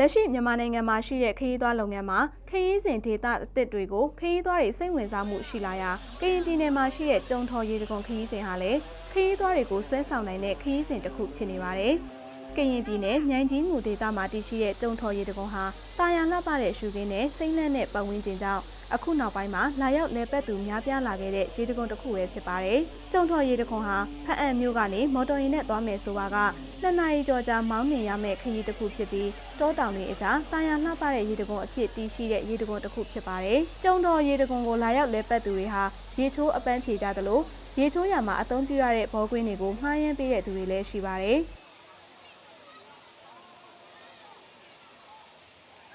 လက်ရှိမြန်မာနိုင်ငံမှာရှိတဲ့ခရီးသွားလုပ်ငန်းမှာခရီးစဉ်ဒေသအသစ်တွေကိုခရီးသွားတွေစိတ်ဝင်စားမှုရှိလာရာကရင်ပြည်နယ်မှာရှိတဲ့ကြုံထော်ရေတကွန်ခရီးစဉ်ဟာလည်းခရီးသွားတွေကိုဆွဲဆောင်နိုင်တဲ့ခရီးစဉ်တစ်ခုဖြစ်နေပါတယ်။ကရင်ပြည်နယ်မြိုင်ကြီးငူဒေသမှာတည်ရှိတဲ့ကြုံထော်ရေတကွန်ဟာတာယာလှပတဲ့ရှုခင်းနဲ့စိမ့်လန့်တဲ့ပတ်ဝန်းကျင်ကြောင့်အခုနောက်ပိုင်းမှာလာရောက်လဲပတ်သူများပြားလာခဲ့တဲ့ရေတကွန်တစ်ခုပဲဖြစ်ပါတယ်။ကြုံထော်ရေတကွန်ဟာဖအံမြို့ကနေမော်တော်ယာဉ်နဲ့သွားမယ်ဆိုပါက နှစ်နာရီကျော်ကြာမောင်းနှင်ရမယ့်ခရီးတစ်ခုဖြစ်ပြီးတောတောင်တွေအကြားတာယာလှပတဲ့ရေတကွန်အဖြစ်တည်ရှိတဲ့ရေတကွန်တစ်ခုဖြစ်ပါတယ်။ကြုံတော်ရေတကွန်ကိုလာရောက်လဲပတ်သူတွေဟာရေချိုးအပန်းဖြေကြသလိုရေချိုးရမှာအသုံးပြုရတဲ့ဘောကွင်းတွေကိုမှားယမ်းပေးတဲ့သူတွေလည်းရှိပါတယ်။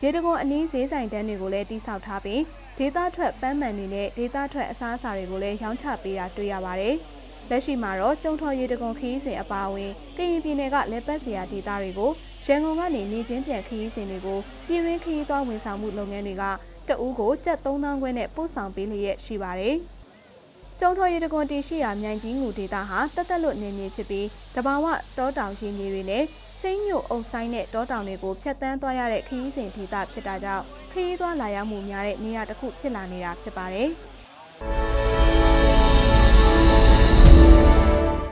ဒေတကွန်အနည်းဈေးဆိုင်တန်းတွေကိုလည်းတိစောက်ထားပြီးဒေတာထွက်ပန်းမှန်တွေနဲ့ဒေတာထွက်အစားအစာတွေကိုလည်းရောင်းချပေးတာတွေ့ရပါတယ်။ လက်ရှိမှာတော့ကျုံထော်ရေတကွန်ခရီးစဉ်အပါအဝင်ကရင်ပြည်နယ်ကလက်ပတ်စရာဒေတာတွေကိုရန်ကုန်ကနေနေချင်းပြန်ခရီးစဉ်တွေကိုပြည်ရင်းခရီးသွားဝန်ဆောင်မှုလုပ်ငန်းတွေကတအူးကိုကျပ်3000ခွဲနဲ့ပို့ဆောင်ပေးလျက်ရှိပါတယ်။ကျုံထော်ရေတကွန်တီရှိရာမြိုင်ကြီးငူဒေတာဟာတက်တက်လွတ်နေနေဖြစ်ပြီးတဘာဝတောတောင်ရင်းကြီးတွေနဲ့စိမ့်ညိုအုပ်ဆိုင်တဲ့တောတောင်တွေကိုဖျက်ဆီးသွားရတဲ့ခရီးစဉ်ဒေတာဖြစ်တာကြောင့်ခရီးသွားလာရောက်မှုများတဲ့နေရာတစ်ခုဖြစ်လာနေတာဖြစ်ပါတယ်။